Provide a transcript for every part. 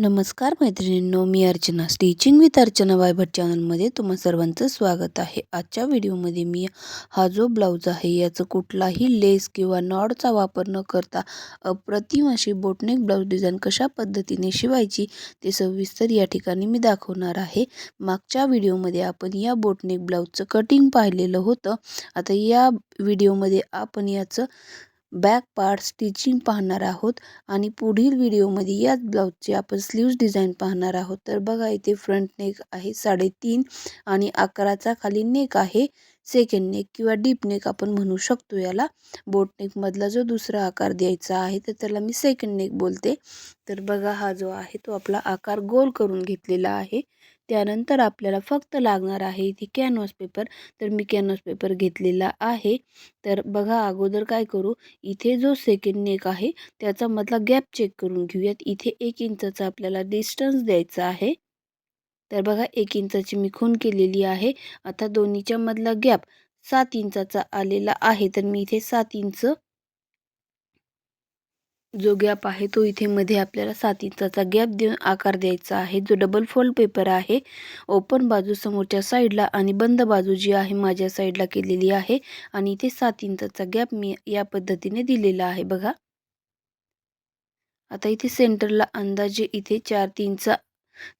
नमस्कार मैत्रिणींनो मी अर्चना. स्टिचिंग विथ अर्चना वायभट चॅनलमध्ये तुम्हा सर्वांचं स्वागत आहे. आजच्या व्हिडिओमध्ये मी हा जो ब्लाऊज आहे याचं कुठलाही लेस किंवा नॉडचा वापर न करता अप्रतिम अशी बोटनेक ब्लाऊज डिझाईन कशा पद्धतीने शिवायची ते सविस्तर या ठिकाणी मी दाखवणार आहे. मागच्या व्हिडिओमध्ये आपण या बोटनेक ब्लाऊजचं कटिंग पाहिलेलं होतं. आता या व्हिडिओमध्ये आपण याचं बॅक पार्ट स्टिचिंग पाहणार आहोत आणि पुढील व्हिडिओमध्ये याच ब्लाऊजचे आपण स्लीव्ज डिझाईन पाहणार आहोत. तर बघा इथे फ्रंट नेक आहे साडेतीन आणि आकाराचा खाली नेक आहे सेकंड नेक किंवा डीप नेक आपण म्हणू शकतो याला. बोट नेकमधला जो दुसरा आकार द्यायचा आहे तर त्याला मी सेकंड नेक बोलते. तर बघा हा जो आहे तो आपला आकार गोल करून घेतलेला आहे. त्यानंतर आपल्याला फक्त लागणार आहे इथे कॅनव्हास पेपर तर मी कॅनव्हास पेपर घेतलेला आहे. तर बघा अगोदर काय करू? इथे जो सेकंड नेक आहे त्याचा मधला गॅप चेक करून घेऊयात. इथे एक इंचाचा आपल्याला डिस्टन्स द्यायचा आहे. तर बघा एक इंचाची मी खून केलेली आहे. आता दोन्हीच्या मधला गॅप सात इंचाचा आलेला आहे. तर मी इथे सात इंच जो गॅप आहे तो इथे मध्ये आपल्याला सात इंचाचा गॅप देऊन आकार द्यायचा आहे. जो डबल फोल्ड पेपर आहे ओपन बाजू समोरच्या साईडला आणि बंद बाजू जी आहे माझ्या साईडला केलेली आहे. आणि इथे सात इंचाचा गॅप मी या पद्धतीने दिलेला आहे. बघा. आता इथे सेंटरला अंदाजे इथे चार तीनचा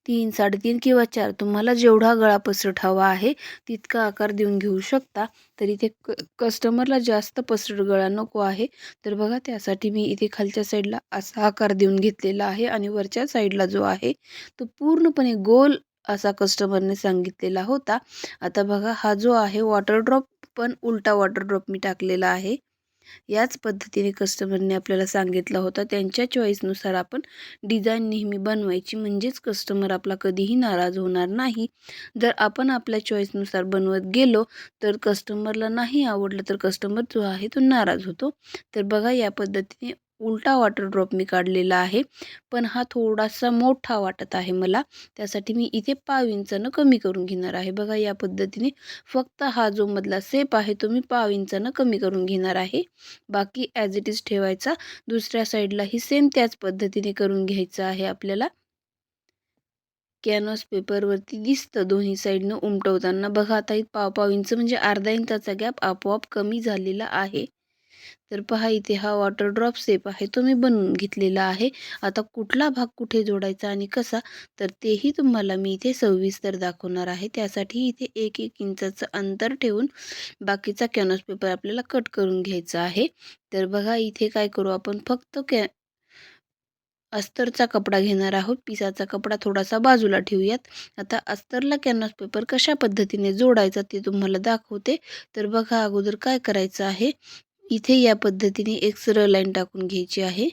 तीन साडेतीन किंवा चार. तुम्हाला जेवढा गळा पसरट हवा आहे तितका आकार देऊन घेऊ शकता. तर इथे क कस्टमरला जास्त पसरट गळा नको आहे. तर बघा त्यासाठी मी इथे खालच्या साईडला असा आकार देऊन घेतलेला आहे आणि वरच्या साईडला जो आहे तो पूर्णपणे गोल असा कस्टमरने सांगितलेला होता. आता बघा हा जो आहे वॉटर ड्रॉप पण उलटा वॉटर ड्रॉप मी टाकलेला आहे. याच पद्धतीने कस्टमरने आपल्याला सांगितला होता त्यांच्या चॉईसनुसार आपण डिझाईन नेहमी बनवायची. म्हणजेच कस्टमर आपला कधीही नाराज होणार नाही. जर आपण आपल्या चॉईसनुसार बनवत गेलो तर कस्टमरला नाही आवडलं तर कस्टमर जो आहे तो नाराज होतो. तर बघा या पद्धतीने उलटा वॉटर ड्रॉप मी काढलेला आहे. पण हा थोडासा मोठा वाटत आहे मला. त्यासाठी मी इथे पाव इंचानं कमी करून घेणार आहे. बघा या पद्धतीने फक्त हा जो मधला सेप आहे तो मी पाव इंचानं कमी करून घेणार आहे. बाकी ॲज इट इज ठेवायचा. दुसऱ्या साईडलाही सेम त्याच पद्धतीने करून घ्यायचं आहे आपल्याला. कॅनॉस पेपरवरती दिसतं दोन्ही साईडनं उमटवताना. बघा आता पाव पाव इंच म्हणजे अर्धा इंचाचा गॅप आपोआप कमी झालेला आहे. तर पहा इथे हा वॉटर ड्रॉप सेप आहे तो मी बनवून घेतलेला आहे. आता कुठला भाग कुठे जोडायचा आणि कसा तर तेही तुम्हाला मी इथे सविस्तर दाखवणार आहे. त्यासाठी इथे एक एक इंचाचं अंतर ठेवून बाकीचा कॅनॉस पेपर आपल्याला कट करून घ्यायचा आहे. तर बघा इथे काय करू आपण फक्त कॅ अस्तरचा कपडा घेणार आहोत. पिसाचा कपडा थोडासा बाजूला ठेवूयात. आता अस्तरला कॅनव्हास पेपर कशा पद्धतीने जोडायचा ते तुम्हाला दाखवते. तर बघा अगोदर काय करायचं आहे? इथे या पद्धतीने एक सरळ लाईन टाकून घ्यायची आहे.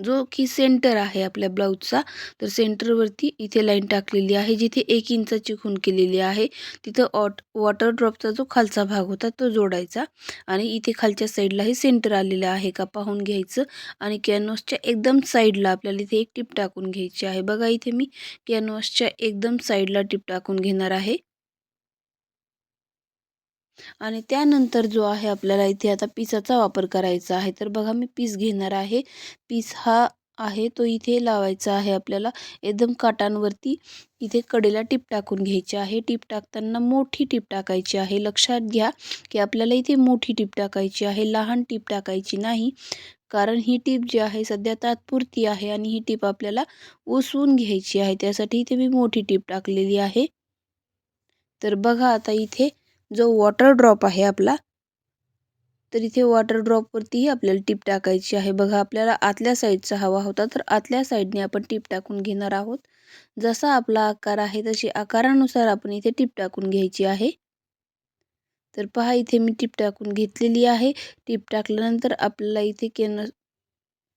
जो की सेंटर आहे आपल्या ब्लाऊजचा तर सेंटरवरती इथे लाईन टाकलेली आहे जिथे एक इंचाची खून केलेली आहे. तिथं ऑट वॉटर ड्रॉपचा जो खालचा भाग होता तो जोडायचा. आणि इथे खालच्या साईडलाही सेंटर आलेलं आहे का पाहून घ्यायचं. आणि कॅनव्हासच्या एकदम साईडला आपल्याला इथे एक टिप टाकून घ्यायची आहे. बघा इथे मी कॅनव्हासच्या एकदम साईडला टिप टाकून घेणार आहे. आणि त्यानंतर जो आहे आपल्याला इथे आता पिसाचा वापर करायचा आहे. तर बघा मी पीस घेणार आहे. पीस हा आहे तो इथे लावायचा आहे आपल्याला. एकदम काटांवरती इथे कडेला टीप टाकून घ्यायची आहे. टीप टाकताना मोठी टीप टाकायची आहे. लक्षात घ्या की आपल्याला इथे मोठी टीप टाकायची आहे. लहान टीप टाकायची नाही. कारण ही टीप जी आहे सध्या तात्पुरती आहे आणि ही टीप आपल्याला उसवून घ्यायची आहे. त्यासाठी इथे मी मोठी टीप टाकलेली आहे. तर बघा आता इथे जो वॉटर ड्रॉप आहे आपला तर इथे वॉटर ड्रॉपवरतीही आपल्याला टीप टाकायची आहे. बघा आपल्याला आतल्या साईडचा हवा होता तर आतल्या साईडने आपण टीप टाकून घेणार आहोत. जसा आपला आकार आहे तशी आकारानुसार आपण इथे टीप टाकून घ्यायची आहे. तर पहा इथे मी टीप टाकून घेतलेली आहे. टीप टाकल्यानंतर आपल्याला इथे केन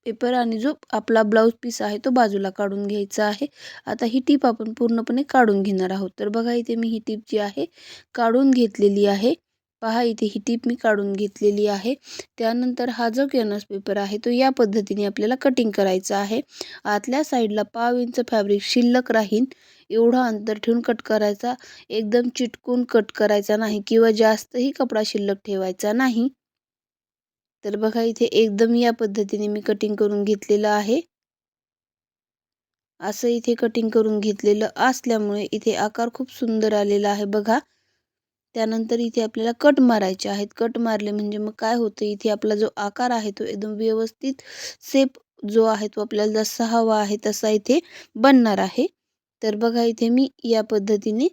पेपर आणि जो आपला ब्लाऊज पीस आहे तो बाजूला काढून घ्यायचा आहे. आता ही टीप आपण पूर्णपणे काढून घेणार आहोत. तर बघा इथे मी ही टीप जी आहे काढून घेतलेली आहे. पहा इथे ही टीप मी काढून घेतलेली आहे. त्यानंतर हा जो कॅनस पेपर आहे तो या पद्धतीने आपल्याला कटिंग करायचा आहे. आतल्या साईडला पाव इंच फॅब्रिक शिल्लक राहील एवढा अंतर ठेवून कट करायचा. एकदम चिटकून कट करायचा नाही किंवा जास्तही कपडा शिल्लक ठेवायचा नाही. तर बघा इथे एकदम या पद्धतीने मी कटिंग करून घेतलेलं आहे. असं इथे कटिंग करून घेतलेलं असल्यामुळे इथे आकार खूप सुंदर आलेला आहे बघा. त्यानंतर इथे आपल्याला कट मारायचे आहेत. कट मारले म्हणजे मग काय होतं? इथे आपला जो आकार आहे तो एकदम व्यवस्थित सेप जो आहे तो आपल्याला जसा हवा आहे तसा इथे बनणार आहे. तर बघा इथे मी या पद्धतीने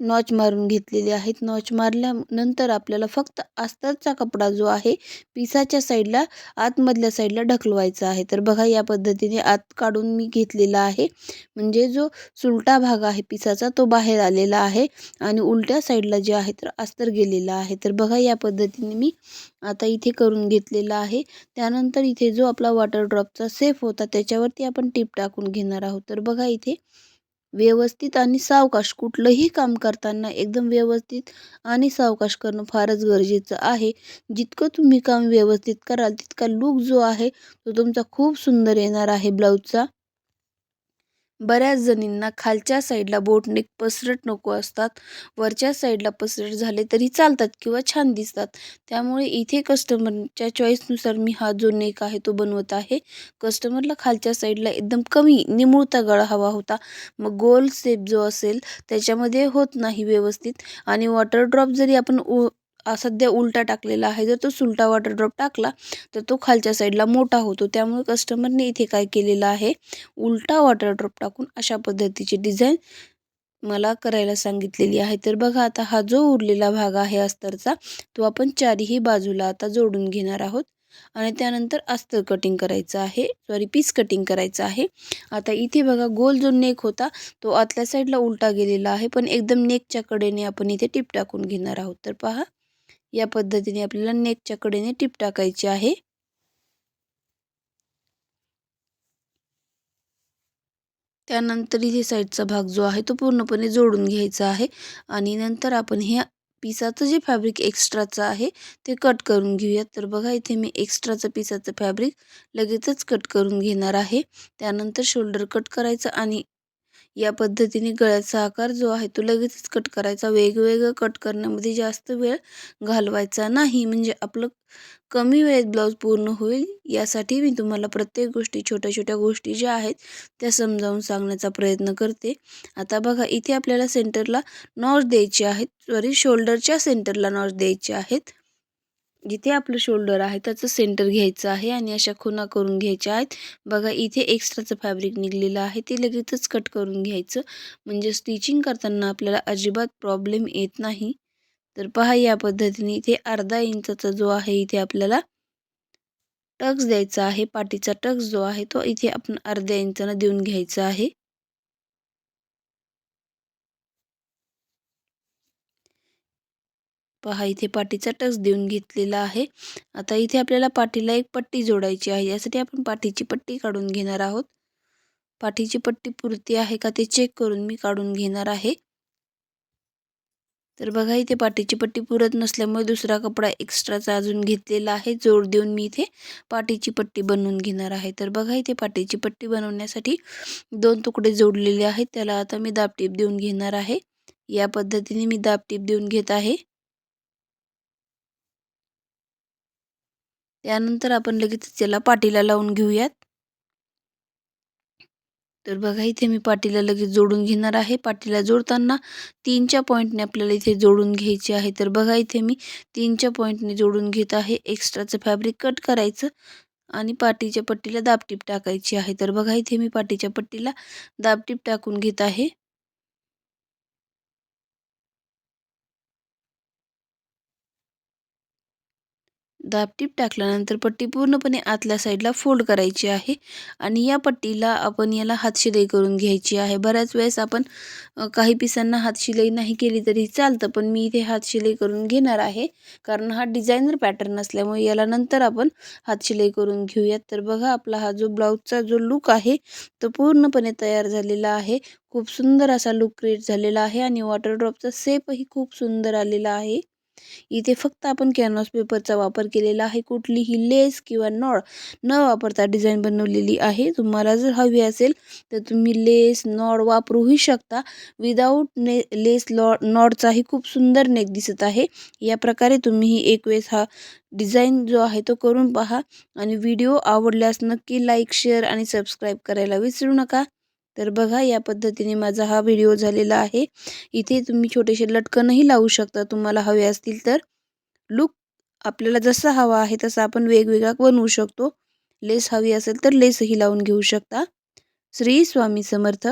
नॉच मारून घेतलेले आहेत. नॉच मारल्यानंतर आपल्याला फक्त अस्तरचा कपडा जो आहे पिसाच्या साईडला आतमधल्या साईडला ढकलवायचा आहे. तर बघा या पद्धतीने आत काढून मी घेतलेला आहे. म्हणजे जो सुलटा भाग आहे पिसाचा तो बाहेर आलेला आहे आणि उलट्या साईडला जे आहे तर अस्तर गेलेला आहे. तर बघा या पद्धतीने मी आता इथे करून घेतलेला आहे. त्यानंतर इथे जो आपला वॉटर ड्रॉपचा सेफ होता त्याच्यावरती आपण टीप टाकून घेणार आहोत. तर बघा इथे व्यवस्थित आणि सावकाश. कुठलंही काम करताना एकदम व्यवस्थित आणि सावकाश करणं फारच गरजेचं आहे. जितकं तुम्ही काम व्यवस्थित कराल तितका लूक जो आहे तो तुमचा खूप सुंदर येणार आहे ब्लाऊजचा. बऱ्याच जणींना खालच्या साईडला बोटनेक पसरट नको असतात. वरच्या साईडला पसरट झाले तरी चालतात किंवा छान दिसतात. त्यामुळे इथे कस्टमरच्या चॉईसनुसार मी हा जो नेक आहे तो बनवत आहे. कस्टमरला खालच्या साईडला एकदम कमी निमुळता गळा हवा होता. मग गोल सेप जो असेल त्याच्यामध्ये होत नाही व्यवस्थित. आणि वॉटर ड्रॉप जरी आपण उ सध्या उलटा टाकलेला आहे. जर तो सुलटा वॉटर ड्रॉप टाकला तर तो खालच्या साईडला मोठा होतो. त्यामुळे कस्टमरने इथे काय केलेलं आहे? उलटा वॉटर ड्रॉप टाकून अशा पद्धतीची डिझाईन मला करायला सांगितलेली आहे. तर बघा आता हा जो उरलेला भाग आहे अस्तरचा तो आपण चारही बाजूला आता जोडून घेणार आहोत. आणि त्यानंतर अस्तर कटिंग करायचं आहे. सॉरी पीस कटिंग करायचं आहे. आता इथे बघा गोल जो नेक होता तो आतल्या साईडला उलटा गेलेला आहे. पण एकदम नेकच्या कडेने आपण इथे टिप टाकून घेणार आहोत. तर पहा या पद्धतीने आपल्याला नेकच्या कडेने टिप टाकायची आहे. त्यानंतर इथे साईडचा भाग जो आहे तो पूर्णपणे जोडून घ्यायचा आहे आणि नंतर आपण ह्या पिसाचं जे फॅब्रिक एक्स्ट्राचं आहे ते कट करून घेऊयात. तर बघा इथे मी एक्स्ट्राचं पिसाचं फॅब्रिक लगेचच कट करून घेणार आहे. त्यानंतर शोल्डर कट करायचं आणि या पद्धतीने गळ्याचा आकार जो आहे तो लगेचच कट करायचा. वेगवेगळं कट करण्यामध्ये जास्त वेळ घालवायचा नाही. म्हणजे आपलं कमी वेळेत ब्लाऊज पूर्ण होईल यासाठी मी तुम्हाला प्रत्येक गोष्टी छोट्या छोट्या गोष्टी ज्या आहेत त्या समजावून सांगण्याचा प्रयत्न करते. आता बघा इथे आपल्याला सेंटरला नॉज द्यायचे आहेत. सॉरी शोल्डरच्या सेंटरला नॉज द्यायचे आहेत. जिथे आपलं शोल्डर आहे त्याचं सेंटर घ्यायचं आहे आणि अशा खुणा करून घ्यायच्या आहेत. बघा इथे एक्स्ट्राचं फॅब्रिक निघलेलं आहे. ते लगेचच कट करून घ्यायचं. म्हणजे स्टिचिंग करताना आपल्याला अजिबात प्रॉब्लेम येत नाही. तर पहा या पद्धतीने इथे अर्धा इंचाचा जो आहे इथे आपल्याला टक्स द्यायचा आहे. पाठीचा टक्स जो आहे तो इथे आपण अर्ध्या इंचानं देऊन घ्यायचा आहे. पहा इथे पाठीचा टच देऊन घेतलेला आहे. आता इथे आपल्याला पाठीला एक पट्टी जोडायची आहे. यासाठी आपण पाठीची पट्टी काढून घेणार आहोत. पाठीची पट्टी पुरती आहे का ते चेक करून मी काढून घेणार आहे. तर बघा इथे पाठीची पट्टी पुरत नसल्यामुळे दुसरा कपडा एक्स्ट्राचा अजून घेतलेला आहे. जोड देऊन मी इथे पाठीची पट्टी बनवून घेणार आहे. तर बघा इथे पाठीची पट्टी बनवण्यासाठी दोन तुकडे जोडलेले आहेत. त्याला आता मी दाबटीप देऊन घेणार आहे. या पद्धतीने मी दाबटीप देऊन घेत आहे. त्यानंतर आपण लगेच त्याला पाठीला लावून घेऊयात. तर बघा इथे मी पाठीला लगेच जोडून घेणार आहे. पाठीला जोडताना तीनच्या पॉईंटने आपल्याला इथे जोडून घ्यायचे आहे. तर बघा इथे मी तीनच्या पॉईंटने जोडून घेत आहे. एक्स्ट्राचं फॅब्रिक कट करायचं आणि पाठीच्या पट्टीला दाबटीप टाकायची आहे. तर बघा इथे मी पाठीच्या पट्टीला दाबटीप टाकून घेत आहे. दाबटीप टाकल्यानंतर पट्टी पूर्णपणे आतल्या साईडला फोल्ड करायची आहे आणि या पट्टीला आपण याला हातशिलाई करून घ्यायची आहे. बऱ्याच वेळेस आपण काही पिसांना हातशिलाई नाही केली तरी चालतं पण मी इथे हातशिलाई करून घेणार आहे. कारण हा डिझायनर पॅटर्न असल्यामुळे याला नंतर आपण हातशिलाई करून घेऊयात. तर बघा आपला हा जो ब्लाऊजचा जो लुक आहे तो पूर्णपणे तयार झालेला आहे. खूप सुंदर असा लुक क्रिएट झालेला आहे आणि वॉटर ड्रॉपचा सेपही खूप सुंदर आलेला आहे. इथे फक्त आपण कॅनव्हास पेपरचा वापर केलेला आहे. कुठलीही लेस किंवा नॉड न वापरता डिझाईन बनवलेली आहे. तुम्हाला जर हवी असेल तर तुम्ही लेस नॉड वापरूही शकता. विदाऊट ने लेस लॉ नॉडचाही खूप सुंदर नेक दिसत आहे. या प्रकारे तुम्हीही एक वेळेस हा डिझाईन जो आहे तो करून पहा. आणि व्हिडिओ आवडल्यास नक्की लाईक शेअर आणि सबस्क्राईब करायला विसरू नका. तर बघा या पद्धतीने माझा हा व्हिडिओ झालेला आहे. इथे तुम्ही छोटेसे लटकनही लावू शकता. तुम्हाला हवे असतील तर लुक आपल्याला जसा हवा आहे तसा आपण वेगवेगळा बनवू शकतो. लेस हवी असेल तर लेसही लावून घेऊ शकता. श्री स्वामी समर्थ.